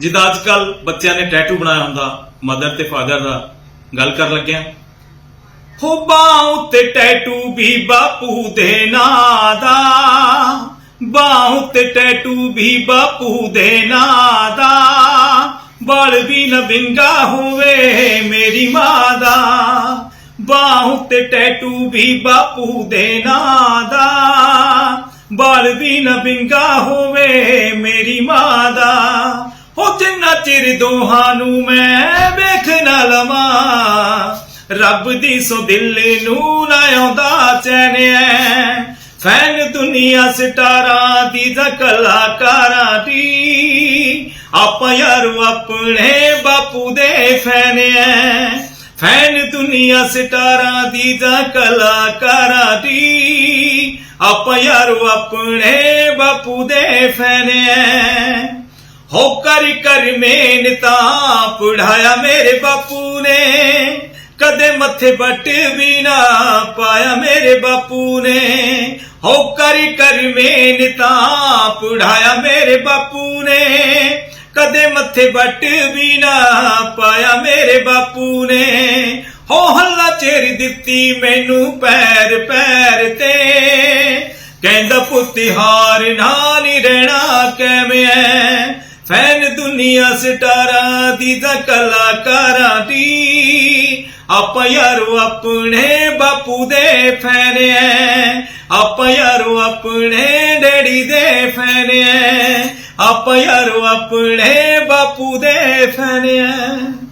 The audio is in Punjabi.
ਜਿੱਦਾਂ ਅੱਜ ਕੱਲ ਬੱਚਿਆਂ ਨੇ ਟੈਟੂ ਬਣਾਇਆ ਹੁੰਦਾ ਮਦਰ ਤੇ ਫਾਦਰ ਦਾ, ਗੱਲ ਕਰਨ ਲੱਗਿਆ। ਹੋ ਬਾਹ ਉੱਤੇ ਟੈਟੂ ਵੀ ਬਾਪੂ ਦੇ ਨਾਂ ਦਾ, ਬਾਹ ਉੱਤੇ ਟੈਟੂ ਵੀ ਬਾਪੂ ਦੇ ਨਾਂ ਦਾ ਬਲ ਵੀ ਨਾ ਵਿੰਗਾ ਹੋਵੇ ਮੇਰੀ ਮਾਂ ਦਾ, ਬਾਹ ਉੱਤੇ ਟੈਟੂ ਵੀ ਬਾਪੂ ਦੇ ਨਾਂ ਦਾ ਬਲ ਵੀ ਨਾ ਵਿੰਗਾ ਹੋਵੇ ਮੇਰੀ ਮਾਂ ਦਾ। ਜਿੰਨਾ ਚਿਰ ਦੋਹਾਂ ਨੂੰ ਮੈਂ ਵੇਖ ਨਾ ਲਵਾਂ, ਰੱਬ ਦੀ ਸੋ ਦਿਲ ਨੂੰ ਨਾ ਆਉਂਦਾ ਚੈਨਿਆ ਫੈਨ ਦੁਨੀਆ ਸਟਾਰਾਂ ਦੀ ਦਾ ਕਲਾਕਾਰਾਂ ਦੀ, ਆਪਾਂ ਯਾਰੂ ਆਪਣੇ ਬਾਪੂ ਦੇ ਫੈਨ ਐ। ਫੈਨ ਦੁਨੀਆ ਸਟਾਰਾਂ ਦੀ ਦਾ ਕਲਾਕਾਰਾਂ ਦੀ, ਆਪਾਂ ਯਾਰੂ ਆਪਣੇ ਬਾਪੂ ਦੇ ਫੈਨ ਐ। ਹੋ ਕਰ ਮੇਨ ਤਾਂ ਪੜਾਇਆ ਮੇਰੇ ਬਾਪੂ ਨੇ। ਕਦੇ ਮੱਥੇ ਬੱਟ ਵੀ ਨਾ ਪਾਇਆ ਮੇਰੇ ਬਾਪੂ ਨੇ। ਹੋ ਕਰ ਕਰ ਤਾਂ ਪੜਾਇਆ ਮੇਰੇ ਬਾਪੂ ਨੇ। ਕਦੇ ਮੱਥੇ ਬੱਟ ਵੀ ਨਾ ਪਾਇਆ ਮੇਰੇ ਬਾਪੂ ਨੇ। ਹੋ ਹੱਲਾ ਚੇਰੀ ਦਿੱਤੀ ਮੈਨੂੰ ਪੈਰ ਪੈਰ ਤੇ। ਕਹਿੰਦਾ ਪੁੱਤ ਹਾਰ ਨਾ ਨਹੀਂ ਰਹਿਣਾ ਕਿਵੇਂ ਦੁਨੀਆ ਸਟਾਰਾਂ ਦੀ ਦਾ ਕਲਾਕਾਰਾਂ ਦੀ। ਆਪਾਂ ਯਾਰੋ ਆਪਣੇ ਬਾਪੂ ਦੇ ਫੈਨ ਐ। ਆਪਾਂ ਯਾਰੋ ਆਪਣੇ ਡੈਡੀ ਦੇ ਫੈਨ ਐ। ਆਪਾਂ ਯਾਰੋ ਆਪਣੇ ਬਾਪੂ ਦੇ ਫੈਨ ਐ।